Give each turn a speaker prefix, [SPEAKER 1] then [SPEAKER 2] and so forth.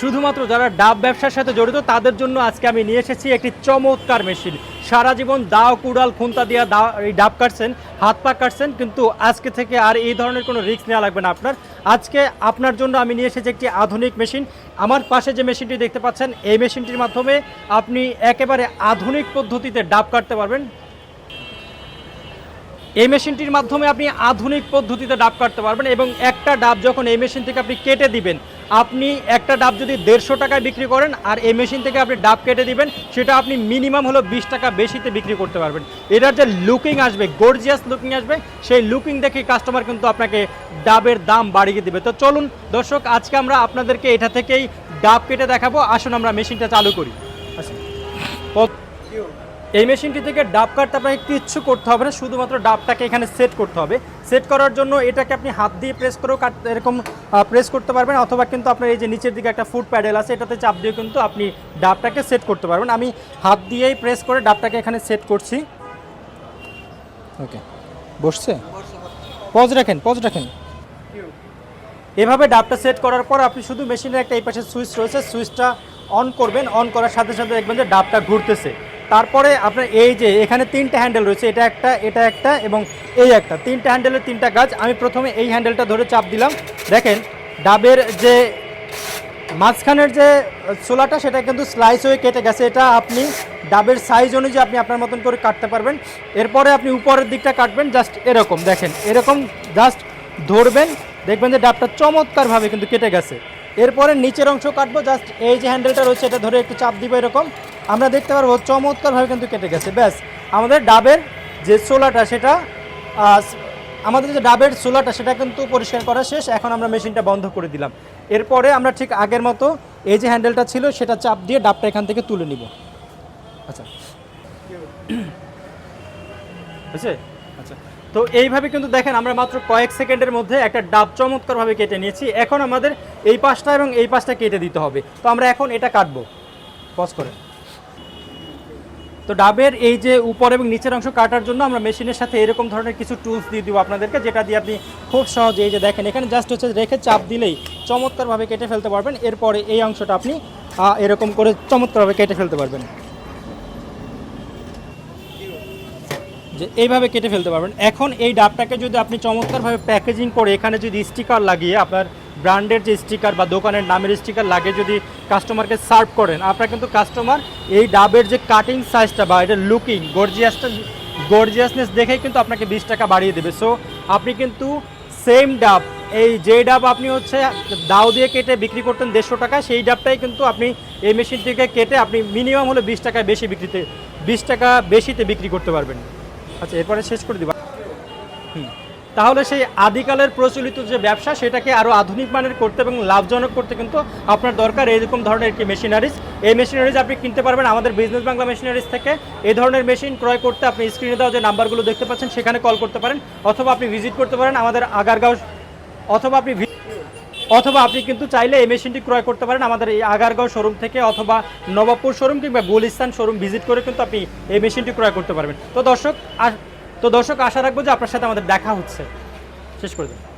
[SPEAKER 1] শুধুমাত্র যারা ডাব ব্যবসার সাথে জড়িত, তাদের জন্য আজকে আমি নিয়ে এসেছি একটি চমৎকার মেশিন সারা জীবন দাও, কুড়াল, খুন্তা দিয়া দাও, এই ডাব কাটছেন, হাত পা কাটছেন, কিন্তু আজকে থেকে আর এই ধরনের কোনো রিস্ক নেওয়া লাগবে না আপনার। আজকে আপনার জন্য আমি নিয়ে এসেছি একটি আধুনিক মেশিন আমার পাশে যে মেশিনটি দেখতে পাচ্ছেন, এই মেশিনটির মাধ্যমে আপনি একেবারে আধুনিক পদ্ধতিতে ডাব কাটতে পারবেন। এই মেশিনটির মাধ্যমে আপনি আধুনিক পদ্ধতিতে ডাব কাটতে পারবেন এবং একটা ডাব যখন এই মেশিন থেকে আপনি কেটে দিবেন আপনি একটা ডাব যদি দেড়শো টাকায় বিক্রি করেন আর এই মেশিন থেকে আপনি ডাব কেটে দিবেন, সেটা আপনি মিনিমাম হলো বিশ টাকা বেশিতে বিক্রি করতে পারবেন। এটার যে লুকিং আসবে গর্জিয়াস লুকিং আসবে, সেই লুকিং দেখে কাস্টমার কিন্তু আপনাকে ডাবের দাম বাড়িয়ে দিবে। তো চলুন দর্শক, আজকে আমরা আপনাদেরকে এটা থেকেই ডাব কেটে দেখাবো। আসুন আমরা মেশিনটা চালু করি। আচ্ছা। এই মেশিনটি থেকে ডাব কাটতে আপনাকে কিচ্ছু করতে হবে না, শুধুমাত্র ডাবটাকে এখানে সেট করতে হবে। সেট করার জন্য এটাকে আপনি হাত দিয়ে প্রেস করেও কাট, এরকম প্রেস করতে পারবেন, অথবা কিন্তু আপনার এই যে নিচের দিকে একটা ফুড প্যাডেল আছে, এটাতে চাপ দিয়ে কিন্তু আপনি ডাবটাকে সেট করতে পারবেন। আমি হাত দিয়েই প্রেস করে ডাবটাকে এখানে সেট করছি। ওকে বসছে? পজ রাখেন পজ রাখেন। এভাবে ডাবটা সেট করার পর আপনি শুধু মেশিনের একটা এই পাশে সুইচ রয়েছে সুইচটা অন করবেন অন করার সাথে সাথে দেখবেন যে ডাবটা ঘুরতেছে। তারপরে আপনার এই যে এখানে তিনটা হ্যান্ডেল রয়েছে, এটা একটা এটা একটা এবং এই একটা। তিনটা হ্যান্ডেলের তিনটা কাজ আমি প্রথমে এই হ্যান্ডেলটা ধরে চাপ দিলাম। দেখেন, ডাবের যে মাঝখানের যে ছোলাটা সেটা কিন্তু স্লাইস হয়ে কেটে গেছে। এটা আপনি ডাবের সাইজ অনুযায়ী আপনি আপনার মতন করে কাটতে পারবেন। এরপরে আপনি উপরের দিকটা কাটবেন জাস্ট এরকম। দেখেন, এরকম জাস্ট ধরবেন, দেখবেন যে ডাবটা চমৎকারভাবে কিন্তু কেটে গেছে। এরপরে নিচের অংশ কাটবো জাস্ট এই যে হ্যান্ডেলটা রয়েছে, এটা ধরে একটু চাপ দিব এরকম। আমরা দেখতে পারব চমৎকারভাবে কিন্তু কেটে গেছে। ব্যাস, আমাদের ডাবের যে ছোলাটা, সেটা আমাদের যে ডাবের চুলাটা সেটা কিন্তু পরিষ্কার করা শেষ। এখন আমরা মেশিনটা বন্ধ করে দিলাম। এরপরে আমরা ঠিক আগের মতো এই যে হ্যান্ডেলটা ছিল, সেটা চাপ দিয়ে ডাবটা এখান থেকে তুলে নিব। আচ্ছা। বুঝছে আচ্ছা। তো এইভাবে কিন্তু দেখেন, আমরা মাত্র কয়েক সেকেন্ডের মধ্যে একটা ডাব চমৎকারভাবে কেটে নিয়েছি। এখন আমাদের এই পাশটা এবং এই পাশটা কেটে দিতে হবে। তো আমরা এখন এটা কাটবো। পজ করে। তো ডাবের এই যে উপর এবং নিচের অংশ কাটার জন্য আমরা মেশিনের সাথে এরকম ধরনের কিছু টুলস দিয়ে দিব আপনাদেরকে, যেটা দিয়ে আপনি খুব সহজে এই যে দেখেন, এখানে জাস্ট হচ্ছে রেখে চাপ দিলেই চমৎকারভাবে কেটে ফেলতে পারবেন। এরপরে এই অংশটা আপনি এরকম করে চমৎকারভাবে কেটে ফেলতে পারবেন। যে এইভাবে কেটে ফেলতে পারবেন। এখন এই ডাবটাকে যদি আপনি চমৎকারভাবে প্যাকেজিং করে এখানে যদি স্টিকার লাগিয়ে আপনার ব্র্যান্ডের যে স্টিকার বা দোকানের নামের স্টিকার লাগে যদি কাস্টমারকে সার্ভ করেন, আপনার কিন্তু কাস্টমার এই ডাবের যে কাটিং সাইজটা বা এটা লুকিং গর্জিয়াসটা গর্জিয়াসনেস দেখেই কিন্তু আপনাকে বিশ টাকা বাড়িয়ে দেবে। সো আপনি কিন্তু সেম ডাব, এই যে ডাব আপনি হচ্ছে দাও দিয়ে কেটে বিক্রি করতেন দেড়শো টাকা সেই ডাবটাই কিন্তু আপনি এই মেশিন থেকে কেটে আপনি মিনিমাম হলে বিশ টাকায় বেশি বিক্রিতে, বিশ টাকা বেশিতে বিক্রি করতে পারবেন। আচ্ছা এরপরে শেষ করে দিবা। হুম। তাহলে সেই আদিকালের প্রচলিত যে ব্যবসা, সেটাকে আরও আধুনিক মানের করতে এবং লাভজনক করতে কিন্তু আপনার দরকার এরকম ধরনের একটি মেশিনারিজ। এই মেশিনারিজ আপনি কিনতে পারবেন আমাদের বিজনেস বাংলা মেশিনারিজ থেকে। এই ধরনের মেশিন ক্রয় করতে আপনি স্ক্রিনে দেওয়া যে নাম্বারগুলো দেখতে পাচ্ছেন, সেখানে কল করতে পারেন অথবা আপনি ভিজিট করতে পারেন আমাদের আগারগাঁও অথবা আপনি অথবা আপনি কিন্তু চাইলে এই মেশিনটি ক্রয় করতে পারেন আমাদের এই আগারগাঁও শোরুম থেকে অথবা নবাবপুর শোরুম কিংবা গুলিস্তান শোরুম ভিজিট করে কিন্তু আপনি এই মেশিনটি ক্রয় করতে পারবেন। তো দর্শক আ- তো দর্শক আশা রাখব যে আপনার সাথে আমাদের দেখা হচ্ছে। শেষ করে দিন।